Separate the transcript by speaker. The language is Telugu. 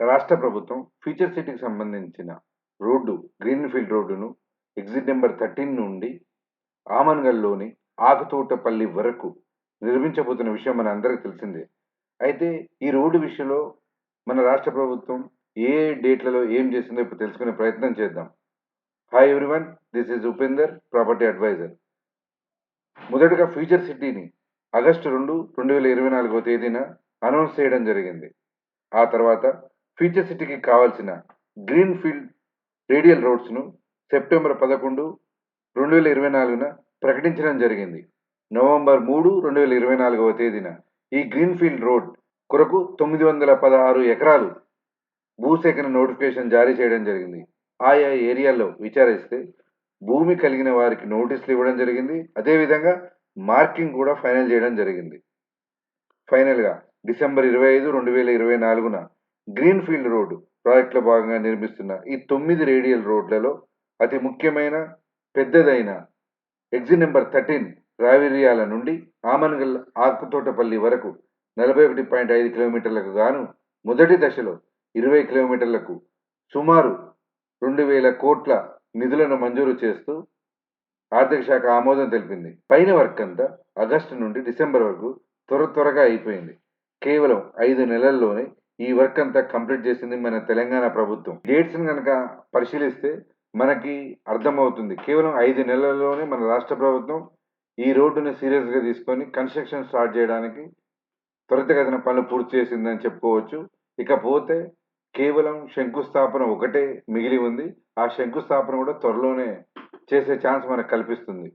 Speaker 1: రాష్ట్ర ప్రభుత్వం ఫ్యూచర్ సిటీకి సంబంధించిన రోడ్డు గ్రీన్‌ఫీల్డ్ రోడ్డును ఎగ్జిట్ నెంబర్ థర్టీన్ నుండి ఆమన్గల్‌లోని ఆకుతోటపల్లి వరకు నిర్మించబోతున్న విషయం మన అందరికీ తెలిసిందే. అయితే ఈ రోడ్డు విషయంలో మన రాష్ట్ర ప్రభుత్వం ఏ ఏ డేట్‌లలో ఏం చేసిందో ఇప్పుడు తెలుసుకునే ప్రయత్నం చేద్దాం. Hi everyone this is Upender property adviser. మొదటగా ఫ్యూచర్ సిటీని ఆగస్టు 2, 2024వ తేదీన అనౌన్స్ చేయడం జరిగింది. ఆ తర్వాత ఫ్యూచర్ సిటీకి కావాల్సిన గ్రీన్‌ఫీల్డ్ రేడియల్ రోడ్స్‌ను సెప్టెంబర్ 11, 2024న ప్రకటించడం జరిగింది. నవంబర్ 3, 2024వ తేదీన ఈ గ్రీన్‌ఫీల్డ్ రోడ్ కొరకు 916 ఎకరాలు భూసేకరణ నోటిఫికేషన్ జారీ చేయడం జరిగింది. ఆయా ఏరియాల్లో విచారిస్తే భూమి కలిగిన వారికి నోటీసులు ఇవ్వడం జరిగింది. అదేవిధంగా మార్కింగ్ కూడా ఫైనల్ చేయడం జరిగింది. ఫైనల్‌గా డిసెంబర్ 25, 2024న గ్రీన్‌ఫీల్డ్ రోడ్డు ప్రాజెక్ట్‌లో భాగంగా నిర్మిస్తున్న ఈ తొమ్మిది రేడియల్ రోడ్లలో అతి ముఖ్యమైన, పెద్దదైన ఎగ్జిట్ నెంబర్ థర్టీన్ రావిరియాల నుండి ఆమన్గల్ ఆకుతోటపల్లి వరకు 41.5 కిలోమీటర్లకు గాను మొదటి దశలో 20 కిలోమీటర్లకు సుమారు 2000 కోట్ల నిధులను మంజూరు చేస్తూ ఆర్థిక శాఖ ఆమోదం తెలిపింది. పైన వర్క్ అంతా ఆగస్టు నుండి డిసెంబర్ వరకు త్వర త్వరగా అయిపోయింది. కేవలం ఐదు నెలల్లోనే ఈ వర్క్ అంతా కంప్లీట్ చేసింది మన తెలంగాణ ప్రభుత్వం. డేట్స్‌ని కనుక పరిశీలిస్తే మనకి అర్థమవుతుంది. కేవలం ఐదు నెలల్లోనే మన రాష్ట్ర ప్రభుత్వం ఈ రోడ్డుని సీరియస్‌గా తీసుకొని కన్‌స్ట్రక్షన్ స్టార్ట్ చేయడానికి త్వరితగతిన పనులు పూర్తి చేసిందని చెప్పుకోవచ్చు. ఇకపోతే కేవలం శంకుస్థాపన ఒకటే మిగిలి ఉంది. ఆ శంకుస్థాపన కూడా త్వరలోనే చేసే ఛాన్స్ మనకు కల్పిస్తుంది.